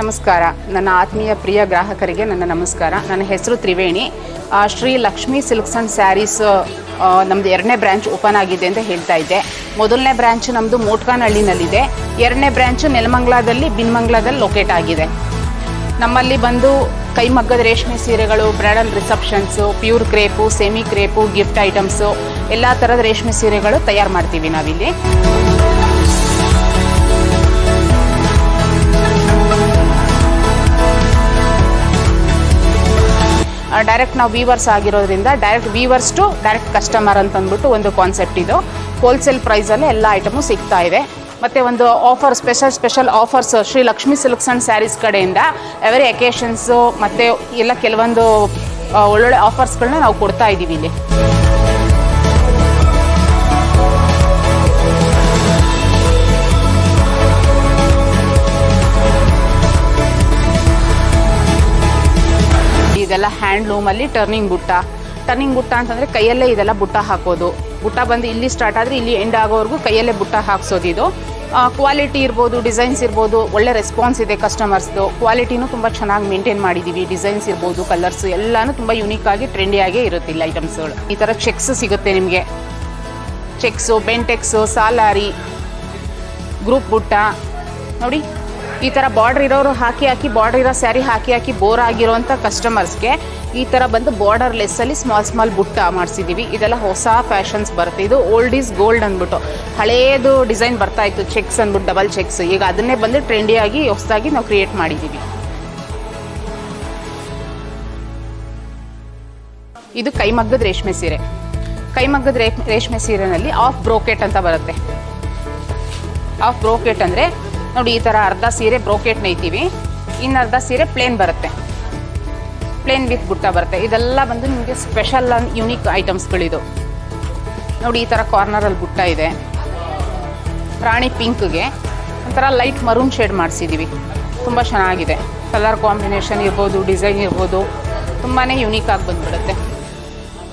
ನಮಸ್ಕಾರ. ನನ್ನ ಆತ್ಮೀಯ ಪ್ರಿಯ ಗ್ರಾಹಕರಿಗೆ ನನ್ನ ನಮಸ್ಕಾರ. ನನ್ನ ಹೆಸರು ತ್ರಿವೇಣಿ. ಶ್ರೀ ಲಕ್ಷ್ಮೀ ಸಿಲ್ಕ್ಸ್ ಆ್ಯಂಡ್ ಸ್ಯಾರೀಸ್ ನಮ್ಮದು ಎರಡನೇ ಬ್ರ್ಯಾಂಚ್ ಓಪನ್ ಆಗಿದೆ ಅಂತ ಹೇಳ್ತಾ ಇದ್ದೆ. ಮೊದಲನೇ ಬ್ರ್ಯಾಂಚ್ ನಮ್ಮದು ಮೋಟ್ಕಾನಹಳ್ಳಿನಲ್ಲಿದೆ. ಎರಡನೇ ಬ್ರ್ಯಾಂಚ್ ನೆಲಮಂಗ್ಲಾದಲ್ಲಿ ಬಿನ್ಮಂಗ್ಲಾದಲ್ಲಿ ಲೊಕೇಟ್ ಆಗಿದೆ. ನಮ್ಮಲ್ಲಿ ಬಂದು ಕೈಮಗ್ಗದ ರೇಷ್ಮೆ ಸೀರೆಗಳು, bridal receptions, pure crepe, semi crepe, gift items, ಎಲ್ಲ ಥರದ ರೇಷ್ಮೆ ಸೀರೆಗಳು ತಯಾರು ಮಾಡ್ತೀವಿ ನಾವಿಲ್ಲಿ. ಡೈರೆಕ್ಟ್ ನಾವು ವೀವರ್ಸ್ ಆಗಿರೋದ್ರಿಂದ direct weavers to direct customer ಅಂತ ಅಂದ್ಬಿಟ್ಟು ಒಂದು ಕಾನ್ಸೆಪ್ಟ್ ಇದು. ಹೋಲ್ಸೇಲ್ ಪ್ರೈಸಲ್ಲಿ ಎಲ್ಲ ಐಟಮು ಸಿಗ್ತಾ ಇದೆ. ಮತ್ತು ಒಂದು offer special special offers Shri Lakshmi silks and sarees ಕಡೆಯಿಂದ ಎವರಿ ಅಕೇಶನ್ಸು ಮತ್ತು ಎಲ್ಲ ಕೆಲವೊಂದು ಒಳ್ಳೊಳ್ಳೆ ಆಫರ್ಸ್ಗಳನ್ನ ನಾವು ಕೊಡ್ತಾ ಇದ್ದೀವಿ ಇಲ್ಲಿ. ಇದೆಲ್ಲ ಹ್ಯಾಂಡ್ಲೂಮಲ್ಲಿ ಟರ್ನಿಂಗ್ ಬುಟ್ಟ. ಟರ್ನಿಂಗ್ ಬುಟ್ಟ ಅಂತಂದರೆ ಕೈಯಲ್ಲೇ ಇದೆಲ್ಲ ಬುಟ್ಟ ಹಾಕೋದು. ಬುಟ್ಟ ಬಂದು ಇಲ್ಲಿ ಸ್ಟಾರ್ಟ್ ಆದ್ರೆ ಇಲ್ಲಿ ಎಂಡ್ ಆಗೋವರೆಗೂ ಕೈಯಲ್ಲೇ ಬುಟ್ಟ ಹಾಕ್ಸೋದು ಇದು. ಕ್ವಾಲಿಟಿ ಇರ್ಬೋದು ಡಿಸೈನ್ಸ್ ಇರ್ಬೋದು, ಒಳ್ಳೆ ರೆಸ್ಪಾನ್ಸ್ ಇದೆ ಕಸ್ಟಮರ್ಸ್ದು ಕ್ವಾಲಿಟಿನೂ ತುಂಬ ಚೆನ್ನಾಗಿ ಮೇಂಟೈನ್ ಮಾಡಿದ್ದೀವಿ ಡಿಸೈನ್ಸ್ ಇರ್ಬೋದು ಕಲರ್ಸ್ ಎಲ್ಲನೂ ತುಂಬ ಯುನೀಕ್ ಆಗಿ ಟ್ರೆಂಡಿಯಾಗೇ ಇರುತ್ತಿಲ್ಲ ಐಟಮ್ಸ್ಗಳು ಈ ಥರ ಚೆಕ್ಸ್ ಸಿಗುತ್ತೆ ನಿಮಗೆ. ಚೆಕ್ಸು ಬೆಂಟೆಕ್ಸು ಸಾಲಾರಿ ಗ್ರೂಪ್ ಬುಟ್ಟ. ನೋಡಿ. ಈ ಥರ ಬಾರ್ಡರ್ ಇರೋರು ಹಾಕಿ ಹಾಕಿ ಬಾರ್ಡರ್ ಇರೋ ಸ್ಯಾರಿ ಹಾಕಿ ಹಾಕಿ ಬೋರ್ ಆಗಿರೋಂಥ ಕಸ್ಟಮರ್ಸ್ಗೆ ಈ ಥರ ಬಂದು ಬಾರ್ಡರ್ ಲೆಸ್ಸಲ್ಲಿ ಸ್ಮಾಲ್ ಸ್ಮಾಲ್ ಬುಟ್ಟ ಮಾಡಿಸಿದ್ದೀವಿ ಇದೆಲ್ಲ ಹೊಸ ಫ್ಯಾಷನ್ಸ್ ಬರುತ್ತೆ. ಇದು ಓಲ್ಡ್ ಈಸ್ ಗೋಲ್ಡ್ ಅಂದ್ಬಿಟ್ಟು. ಹಳೇದು ಡಿಸೈನ್ ಬರ್ತಾ ಇತ್ತು ಚೆಕ್ಸ್ ಅಂದ್ಬಿಟ್ಟು ಡಬಲ್ ಚೆಕ್ಸ್ ಈಗ ಅದನ್ನೇ ಬಂದು ಟ್ರೆಂಡಿಯಾಗಿ ಹೊಸದಾಗಿ ನಾವು ಕ್ರಿಯೇಟ್ ಮಾಡಿದ್ದೀವಿ ಇದು ಕೈಮಗ್ಗದ ರೇಷ್ಮೆ ಸೀರೆ. ಕೈಮಗ್ಗದ ರೇಷ್ಮೆ ಸೀರೆನಲ್ಲಿ ಆಫ್ ಬ್ರೋಕೆಟ್ ಅಂತ ಬರುತ್ತೆ. ಆಫ್ ಬ್ರೋಕೆಟ್ ಅಂದರೆ ನೋಡಿ, ಈ ಥರ ಅರ್ಧ ಸೀರೆ ಬ್ರೋಕೆಟ್ ಇನ್ನು ಅರ್ಧ ಸೀರೆ ಪ್ಲೇನ್ ಬರುತ್ತೆ. ಪ್ಲೇನ್ ವಿತ್ ಬುಟ್ಟ ಬರುತ್ತೆ. ಇದೆಲ್ಲ ಬಂದು ನಿಮಗೆ ಸ್ಪೆಷಲ್ ಯುನೀಕ್ ಐಟಮ್ಸ್ಗಳಿದು ನೋಡಿ, ಈ ಥರ ಕಾರ್ನರಲ್ಲಿ ಬುಟ್ಟ ಇದೆ. ರಾಣಿ ಪಿಂಕ್ಗೆ ಒಂಥರ ಲೈಟ್ ಮರೂನ್ ಶೇಡ್ ಮಾಡಿಸಿದ್ದೀವಿ ತುಂಬ ಚೆನ್ನಾಗಿದೆ. ಕಲರ್ ಕಾಂಬಿನೇಷನ್ ಇರ್ಬೋದು ಡಿಸೈನ್ ಇರ್ಬೋದು ತುಂಬಾ ಯುನೀಕ್ ಆಗಿ ಬಂದ್ಬಿಡುತ್ತೆ.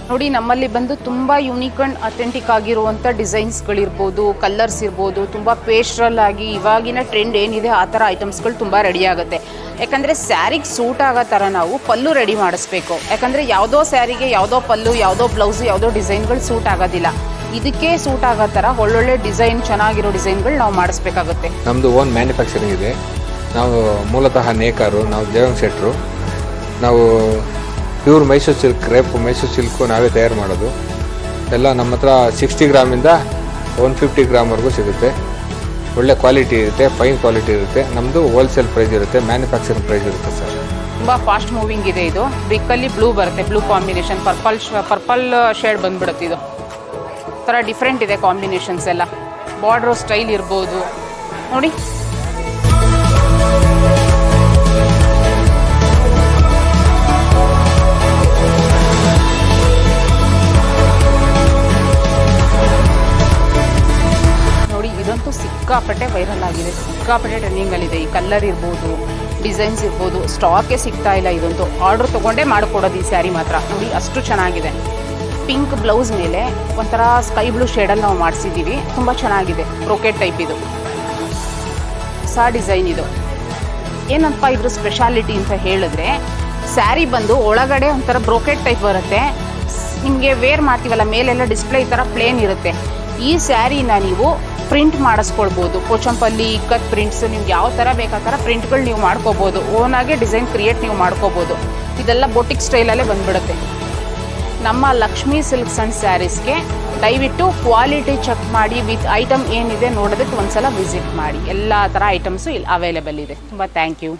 ನೋಡಿ, ನಮ್ಮಲ್ಲಿ ಬಂದು ತುಂಬ ಯುನೀಕ್ ಆ್ಯಂಡ್ ಅಥೆಂಟಿಕ್ ಆಗಿರುವಂಥ ಡಿಸೈನ್ಸ್ಗಳಿರ್ಬೋದು ಕಲರ್ಸ್ ಇರ್ಬೋದು, ತುಂಬ ಪೇಸ್ಟ್ರಲ್ ಆಗಿ ಇವಾಗಿನ ಟ್ರೆಂಡ್ ಏನಿದೆ, ಆ ಥರ ಐಟಮ್ಸ್ಗಳು ತುಂಬ ರೆಡಿ ಆಗುತ್ತೆ. ಯಾಕಂದರೆ ಸ್ಯಾರಿಗೆ ಸೂಟ್ ಆಗೋ ಥರ ನಾವು ಪಲ್ಲು ರೆಡಿ ಮಾಡಿಸ್ಬೇಕು. ಯಾಕಂದರೆ ಯಾವುದೋ ಸ್ಯಾರಿಗೆ ಯಾವುದೋ ಪಲ್ಲು, ಯಾವುದೋ ಬ್ಲೌಸು ಯಾವುದೋ ಡಿಸೈನ್ಗಳು ಸೂಟ್ ಆಗೋದಿಲ್ಲ. ಇದಕ್ಕೆ ಸೂಟ್ ಆಗೋ ಥರ ಒಳ್ಳೊಳ್ಳೆ ಡಿಸೈನ್ ಚೆನ್ನಾಗಿರೋ ಡಿಸೈನ್ಗಳು ನಾವು ಮಾಡಿಸ್ಬೇಕಾಗುತ್ತೆ. ನಮ್ಮದು ಓನ್ ಮ್ಯಾನುಫ್ಯಾಕ್ಚರಿಂಗ್ ಇದೆ. ನಾವು ಮೂಲತಃ ನೇಕಾರು, ನಾವು ದೇವಂಗ್ ಶೆಟ್ರು. ನಾವು pure Mysore silk crepe Mysore silk ನಾವೇ ತಯಾರು ಮಾಡೋದು. ಎಲ್ಲ ನಮ್ಮ ಹತ್ರ ಸಿಕ್ಸ್ಟಿ ಗ್ರಾಮಿಂದ ಒನ್ ಫಿಫ್ಟಿ ಗ್ರಾಮ್ವರೆಗೂ ಸಿಗುತ್ತೆ. ಒಳ್ಳೆ ಕ್ವಾಲಿಟಿ ಇರುತ್ತೆ, ಫೈನ್ ಕ್ವಾಲಿಟಿ ಇರುತ್ತೆ. ನಮ್ಮದು ಹೋಲ್ಸೇಲ್ ಪ್ರೈಸ್ ಇರುತ್ತೆ, ಮ್ಯಾನುಫ್ಯಾಕ್ಚರಿಂಗ್ ಪ್ರೈಸ್ ಇರುತ್ತೆ ಸರ್. ತುಂಬ ಫಾಸ್ಟ್ ಮೂವಿಂಗ್ ಇದೆ ಇದು. ಬ್ರಿಕ್ಕಲ್ಲಿ ಬ್ಲೂ ಬರುತ್ತೆ, blue combination. Purple purple shade ಬಂದ್ಬಿಡುತ್ತೆ ಇದು. ಥರ ಡಿಫ್ರೆಂಟ್ ಇದೆ ಕಾಂಬಿನೇಷನ್ಸ್ ಎಲ್ಲ. ಬಾರ್ಡ್ರ್ ಸ್ಟೈಲ್ ಇರ್ಬೋದು. ನೋಡಿ. ಸಿಕ್ಕಾಪಟ್ಟೆ ವೈರಲ್ ಆಗಿದೆ. ಸಿಕ್ಕಾಪಟ್ಟೆ ಟ್ರೆಂಡಿಂಗಲ್ಲಿದೆ ಈ ಕಲರ್ ಇರ್ಬೋದು ಡಿಸೈನ್ಸ್ ಇರ್ಬೋದು ಸ್ಟಾಕೇ ಸಿಗ್ತಾ ಇಲ್ಲ ಇದಂತೂ. ಆರ್ಡ್ರ್ ತಗೊಂಡೇ ಮಾಡಿಕೊಡೋದು ಈ ಸ್ಯಾರಿ ಮಾತ್ರ. ನೋಡಿ, ಅಷ್ಟು ಚೆನ್ನಾಗಿದೆ. ಪಿಂಕ್ ಬ್ಲೌಸ್ ಮೇಲೆ ಒಂಥರ ಸ್ಕೈ ಬ್ಲೂ ಶೇಡಲ್ಲಿ ನಾವು ಮಾಡಿಸಿದ್ದೀವಿ. ತುಂಬ ಚೆನ್ನಾಗಿದೆ. ಬ್ರೋಕೆಟ್ ಟೈಪ್ ಇದು. ಹೊಸ ಡಿಸೈನ್ ಇದು. ಏನಪ್ಪ ಇದ್ರ ಸ್ಪೆಷಾಲಿಟಿ ಅಂತ ಹೇಳಿದ್ರೆ ಸ್ಯಾರಿ ಬಂದು ಒಳಗಡೆ ಒಂಥರ ಬ್ರೋಕೆಟ್ ಟೈಪ್ ಬರುತ್ತೆ. ನಿಮಗೆ ವೇರ್ ಮಾಡ್ತೀವಲ್ಲ, ಮೇಲೆಲ್ಲ ಡಿಸ್ಪ್ಲೇ ಈ ಥರ ಪ್ಲೇನ್ ಇರುತ್ತೆ. ಈ ಸ್ಯಾರಿನ ನೀವು ಪ್ರಿಂಟ್ ಮಾಡಿಸ್ಕೊಳ್ಬೋದು. ಪೋಚಂಪಲ್ಲಿ ಇಕ್ಕತ್ ಪ್ರಿಂಟ್ಸ್ ನಿಮ್ಗೆ ಯಾವ ಥರ ಬೇಕಾ ಥರ ಪ್ರಿಂಟ್ಗಳು ನೀವು ಮಾಡ್ಕೋಬೋದು. ಓನಾಗೆ ಡಿಸೈನ್ ಕ್ರಿಯೇಟ್ ನೀವು ಮಾಡ್ಕೋಬೋದು. ಇದೆಲ್ಲ ಬೊಟಿಕ್ ಸ್ಟೈಲಲ್ಲೇ ಬಂದ್ಬಿಡುತ್ತೆ. ನಮ್ಮ ಲಕ್ಷ್ಮೀ ಸಿಲ್ಕ್ಸ್ ಆ್ಯಂಡ್ ಸ್ಯಾರೀಸ್ಗೆ ದಯವಿಟ್ಟು ಕ್ವಾಲಿಟಿ ಚೆಕ್ ಮಾಡಿ ವಿತ್ ಐಟಮ್ ಏನಿದೆ ನೋಡೋದಕ್ಕೆ ಒಂದ್ಸಲ ವಿಸಿಟ್ ಮಾಡಿ. ಎಲ್ಲ ಥರ ಐಟಮ್ಸು ಇಲ್ಲಿ ಅವೈಲೇಬಲ್ ಇದೆ. ತುಂಬ ಥ್ಯಾಂಕ್ ಯು